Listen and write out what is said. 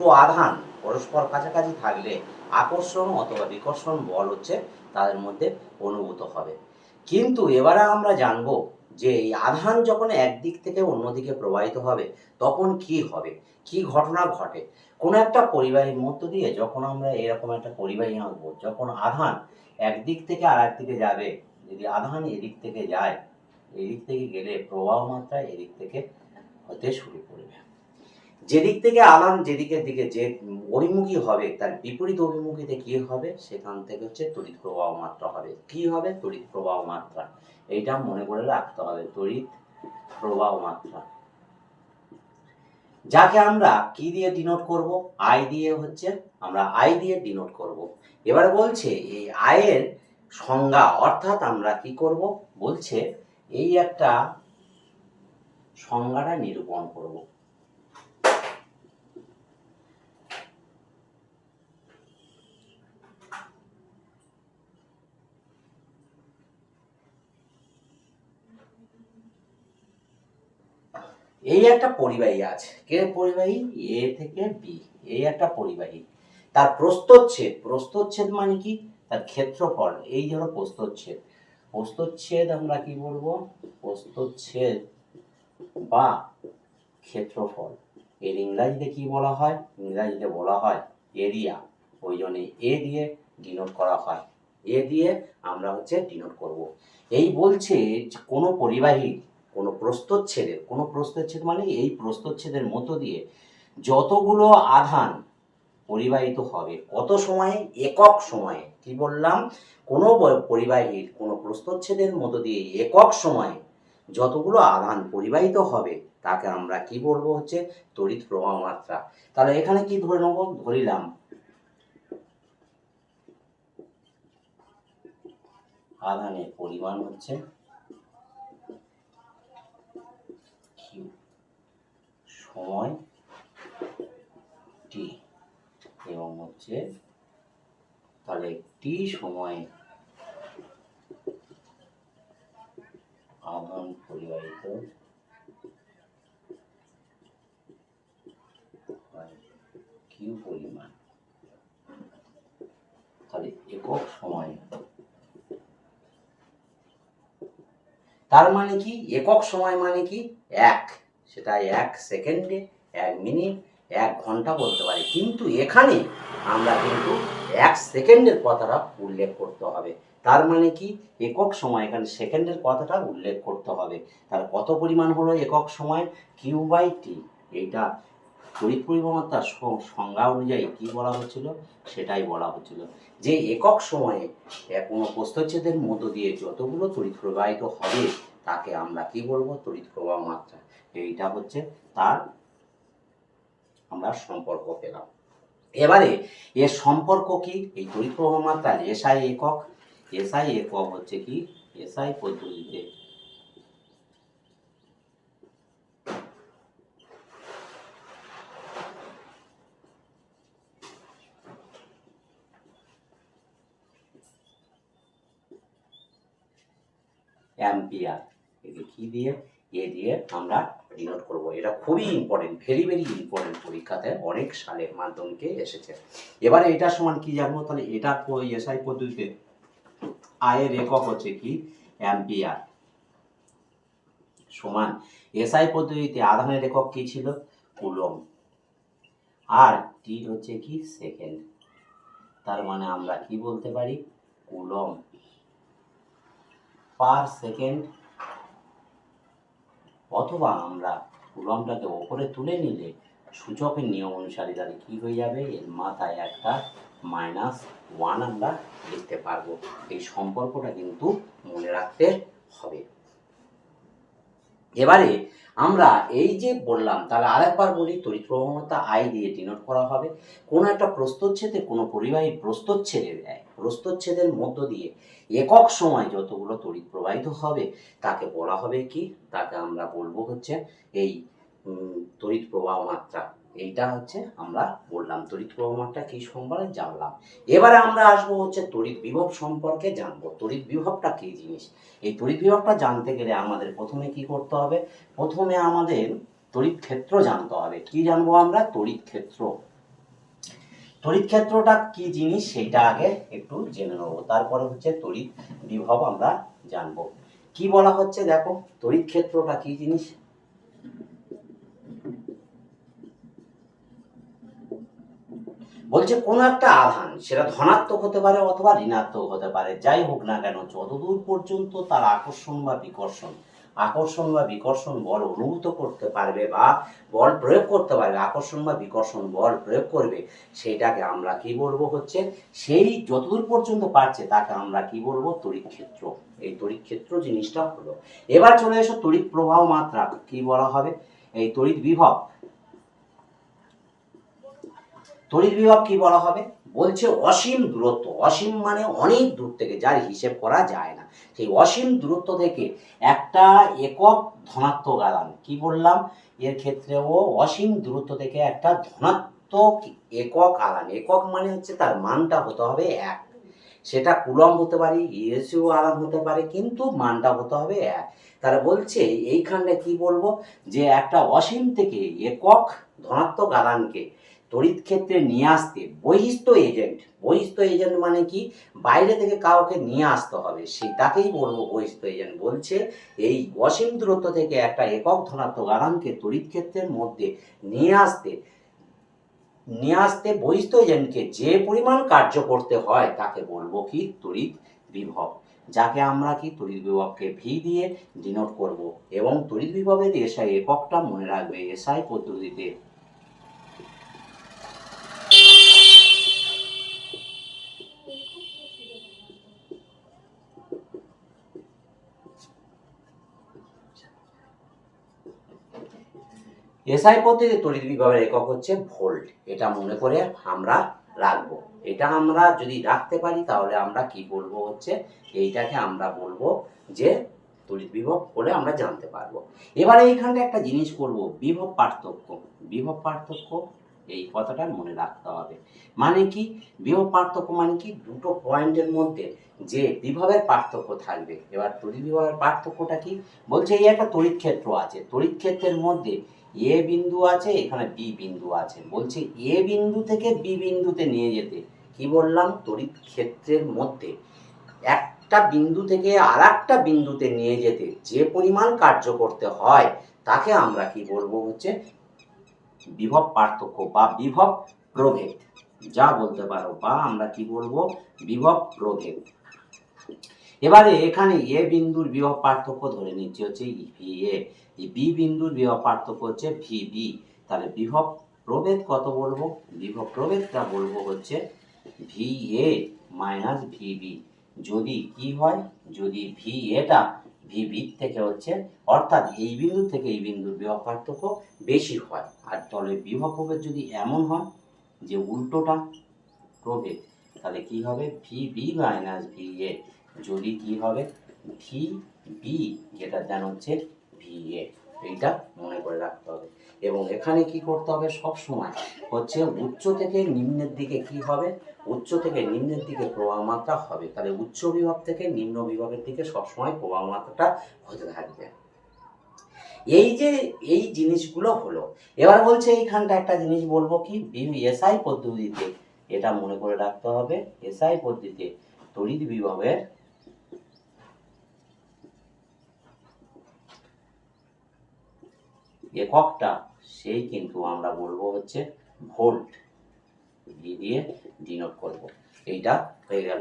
তো আধান পরস্পর কাছাকাছি থাকলে আকর্ষণ অথবা বিকর্ষণ বল হচ্ছে তাদের মধ্যে অনুভূত হবে। কিন্তু এবারে আমরা জানব যে এই আধান যখন একদিক থেকে অন্যদিকে প্রবাহিত হবে, তখন কি হবে? কি ঘটনা ঘটে? কোনো একটা পরিবাহীর মধ্য দিয়ে যখন আমরা এরকম একটা পরিবাহী আঁকবো, যখন আধান একদিক থেকে আর একদিকে যাবে, যদি আধান এদিক থেকে যায়, এদিক থেকে গেলে প্রবাহ মাত্রা এদিক থেকে হতে শুরু করবে। যেদিক থেকে আধান যেদিকের দিকে যে অভিমুখী হবে, তার বিপরীত অভিমুখীতে কি হবে? সেখান থেকে হচ্ছে তড়িৎ প্রবাহ মাত্রা হবে। কি হবে? তড়িৎ প্রবাহ মাত্রা। এইটা মনে করে রাখতে হবে, তড়িৎ প্রবাহ মাত্রা। যাকে আমরা কি দিয়ে ডিনোট করব আই দিয়ে হচ্ছে আমরা আই দিয়ে ডিনোট করব। এবার বলছে এই আয়ের সংজ্ঞা, অর্থাৎ আমরা কি করব? বলছে এই একটা সংজ্ঞাটা নিরূপণ করব। এই একটা পরিবাহী আছে। কে পরিবাহী? এ থেকে বি। এই একটা পরিবাহী। তার প্রস্তচ্ছেদ প্রস্তচ্ছেদ মানে কি? তার ক্ষেত্রফল। এই ধরো প্রস্তচ্ছেদ প্রস্তচ্ছেদ আমরা কি বলব? প্রস্তচ্ছেদ বা ক্ষেত্রফল। এর ইংরাজিতে কি বলা হয়? ইংরাজিতে বলা হয় এরিয়া। ওই জন্য এ দিয়ে ডিনোট করা হয়। এ দিয়ে আমরা হচ্ছে ডিনোট করব। এই বলছে কোনো পরিবাহী কোনো প্রস্তচ্ছেদের, কোনো প্রস্তচ্ছেদ মানে এই প্রস্তচ্ছেদের মধ্য দিয়ে যতগুলো আধান পরিবাহিত হবে, কত সময়ে? একক সময়ে। কি বললাম? কোনো পরিবাহীর কোনো প্রস্তচ্ছেদের মধ্য দিয়ে একক সময়ে যতগুলো আধান পরিবাহিত হবে, তাকে আমরা কি বলব হচ্ছে? তড়িৎ প্রবাহ মাত্রা। তাহলে এখানে কি ধরে নেব? ধরিলাম। আধানের পরিমাণ হচ্ছে কিউ সময় টি এবং হচ্ছে তাহলে টি সময়ে আধান পরিবাহিত কিউ পরিমাণ। তাহলে একক সময়ে। তার মানে কি? একক সময় মানে কি? এক। সেটা এক সেকেন্ডে, এক মিনিট, এক ঘণ্টা বলতে পারি। কিন্তু এখানে আমরা কিন্তু এক সেকেন্ডের কথাটা উল্লেখ করতে হবে। তার মানে কি? একক সময়, এখানে সেকেন্ডের কথাটা উল্লেখ করতে হবে। তার কত পরিমাণ হলো একক সময়? কিউ বাই টি এইটা তড়িৎ স- সংজ্ঞা অনুযায়ী কি বলা হচ্ছিল? সেটাই বলা হচ্ছিল। যে একক সময়ে কোনো প্রস্তচ্ছেদের মধ্য দিয়ে যতগুলো তড়িৎ প্রবাহিত হবে তাকে আমরা কি বলব? তড়িৎ প্রবাহ মাত্রা। এইটা হচ্ছে তার আমরা সম্পর্ক পেলাম। এবারে এর সম্পর্ক কি? এই তড়িৎ প্রবাহ মাত্রার এসআই একক। এসআই একক হচ্ছে কি? এসআই পদ্ধতিতে। অ্যাম্পিয়ার। একে কি দিয়ে, এ দিয়ে আমরা ডিনোট করব। এটা খুবই ইম্পর্টেন্ট ভেরি ভেরি ইম্পর্টেন্ট পরীক্ষাতে অনেক সালের মাধ্যমিকে এসেছে। এবারে এটা সমান কি জানব? তাহলে এটা এসআই পদ্ধতিতে, আয়ের একক হচ্ছে কি? অ্যাম্পিয়ার। সমান, এসআই পদ্ধতিতে আধানের একক কি ছিল? কুলম আর টি হচ্ছে কি? সেকেন্ড। তার মানে আমরা কি বলতে পারি? কুলম পার সেকেন্ড অথবা আমরা কুলমটাকে ওপরে তুলে নিলে সূচকের নিয়ম অনুসারে তাহলে কী হয়ে যাবে? এর মাথায় একটা মাইনাস ওয়ান আমরা লিখতে পারব। এই সম্পর্কটা কিন্তু মনে রাখতে হবে। এবারে আমরা এই যে বললাম, তাহলে আরেকবার বলি তড়িৎ প্রবণতা আই দিয়ে ডিনোট করা হবে। কোনো একটা প্রস্তচ্ছেদে কোনো পরিবাহী প্রস্তচ্ছেদের প্রস্তচ্ছেদের মধ্য দিয়ে একক সময় যতগুলো তড়িৎ প্রবাহিত হবে, তাকে বলা হবে কি? তাকে আমরা বলব হচ্ছে এই তড়িৎ প্রবাহ মাত্রা। এইটা হচ্ছে আমরা বললাম তড়িৎ মাত্রা কি সম্পর্কে জানলাম। এবারে আমরা আসব হচ্ছে তড়িৎ বিভব সম্পর্কে জানব। তড়িৎ বিভবটা কি জিনিস? এই তড়িৎ বিভবটা জানতে গেলে আমাদের প্রথমে কি করতে হবে? প্রথমে আমাদের তড়িৎ ক্ষেত্র জানতে হবে। কি জানব আমরা? তড়িৎ ক্ষেত্র। তড়িৎ ক্ষেত্রটা কি জিনিস সেটা আগে একটু জেনে নেব। তারপরে হচ্ছে তড়িৎ বিভব আমরা জানব। কি বলা হচ্ছে দেখো? তড়িৎ ক্ষেত্রটা কি জিনিস? বলছে, কোনো একটা আধান, সেটা ধনাত্মক হতে পারে অথবা ঋণাত্মক হতে পারে। যাই হোক না কেন, যতদূর পর্যন্ত তার আকর্ষণ বা বিকর্ষণ, আকর্ষণ বা বিকর্ষণ বল অনুভূত করতে পারবে বা বল প্রয়োগ করতে পারবে, আকর্ষণ বা বিকর্ষণ বল প্রয়োগ করবে সেইটাকে আমরা কি বলব হচ্ছে, সেই যতদূর পর্যন্ত পারছে তাকে আমরা কি বলব তড়িৎ ক্ষেত্র এই তড়িৎ ক্ষেত্র জিনিসটা হলো। এবার চলে এসো তড়িৎ প্রবাহ মাত্রা, কি বলা হবে? এই তড়িৎ বিভব তড়িৎ বিভব কি বলা হবে? বলছে অসীম দূরত্ব। অসীম মানে অনেক দূর থেকে, যার হিসেব করা যায় না। সেই অসীম দূরত্ব থেকে একটা একক ধনাত্মক আদান কি বললাম? এর ক্ষেত্রেও অসীম দূরত্ব থেকে একটা ধনাত্মক একক আদান একক মানে হচ্ছে তার মানটা হতে হবে এক। সেটা কুলম হতে পারে ইএসিও আদান হতে পারে, কিন্তু মানটা হতে হবে এক। তারা বলছে এইখানে কি বলব? যে একটা অসীম থেকে একক ধনাত্মক আদানকে তড়িৎ ক্ষেত্রে নিয়ে আসতে বহিস্থ এজেন্ট বহিস্থ এজেন্ট মানে কি? বাইরে থেকে কাউকে নিয়ে আসতে হবে। সেটাকেই বলব বহিস্থ এজেন্ট বলছে, এই অসীম দূরত্ব থেকে একটা একক ধনাত্মক আধানকে তড়িৎ ক্ষেত্রের মধ্যে নিয়ে আসতে নিয়ে আসতে বহিস্থ এজেন্টকে যে পরিমাণ কার্য করতে হয় তাকে বলব কি? তড়িৎ বিভব। যাকে আমরা কি? তড়িৎ বিভবকে ভি দিয়ে ডিনোট করব। এবং তড়িৎ বিভবের এসআই এককটা মনে রাখবে, এসআই পদ্ধতিতে এসআই পদ্ধতিতে তড়িৎ বিভবের একক হচ্ছে ভোল্ট। এটা মনে করে আমরা রাখব। এটা আমরা যদি রাখতে পারি, তাহলে আমরা কি বলব হচ্ছে, এইটাকে আমরা বলব যে তড়িৎ বিভব বলে আমরা জানতে পারব। এবারে এইখানটা একটা জিনিস করব, বিভব পার্থক্য। বিভব পার্থক্য, এই কথাটা মনে রাখতে হবে। মানে কি? বিভব পার্থক্য মানে কি? দুটো পয়েন্টের মধ্যে যে বিভবের পার্থক্য থাকবে। এবার তড়িৎ বিভবের পার্থক্যটা কি? বলছে এই একটা তড়িৎ ক্ষেত্র আছে। তড়িৎ ক্ষেত্রের মধ্যে এ বিন্দু আছে, এখানে বি বিন্দু আছে। বলছে এ বিন্দু থেকে বি বিন্দুতে নিয়ে যেতে। কি বললাম? তড়িৎ ক্ষেত্রের মধ্যে। একটা বিন্দু থেকে আর একটা বিন্দুতে নিয়ে যেতে যে পরিমাণ কার্য করতে হয়, তাকে আমরা কি বলব হচ্ছে বিভব পার্থক্য বা বিভব প্রভেদ। যা বলতে পারো বা আমরা কি বলব? বিভব প্রভেদ। এবারে এখানে এ বিন্দুর বিভব পার্থক্য ধরে নিচ্ছি হচ্ছে ভি এ বি বিন্দুর বিভব পার্থক্য হচ্ছে ভি বি তাহলে বিভব প্রভেদ কত বলব? বিভব প্রভেদটা বলব হচ্ছে V A minus V B যদি কি হয়? যদি ভি এটা ভি বি থেকে হচ্ছে, অর্থাৎ এই বিন্দু থেকে এই বিন্দুর বিভব পার্থক্য বেশি হয়। আর তলে বিভব প্রভেদ যদি এমন হয় যে উল্টোটা প্রভেদ, তাহলে কি হবে? V B minus V A যদি কি হবে? ভি বি যেটা দেন হচ্ছে ভি এ এইটা মনে করে রাখতে হবে। এবং এখানে কি করতে হবে? সব সময় হচ্ছে উচ্চ থেকে নিম্নের দিকে কি হবে? উচ্চ থেকে নিম্নের দিকে প্রবাহ মাত্রা হবে। তাহলে উচ্চ বিভাগ থেকে নিম্ন বিভাগের দিকে সবসময় প্রবাহ মাত্রাটা হতে থাকবে। এই যে, এই জিনিসগুলো হলো। এবার বলছে এইখানটা একটা জিনিস বলব কি? এসআই পদ্ধতিতে। এটা মনে করে রাখতে হবে। এসআই পদ্ধতিতে তড়িৎ বিভবের এককটা সেই কিন্তু আমরা বলব হচ্ছে ভোল্ট দিয়ে ডিনোট করব। এইটা হয়ে গেল।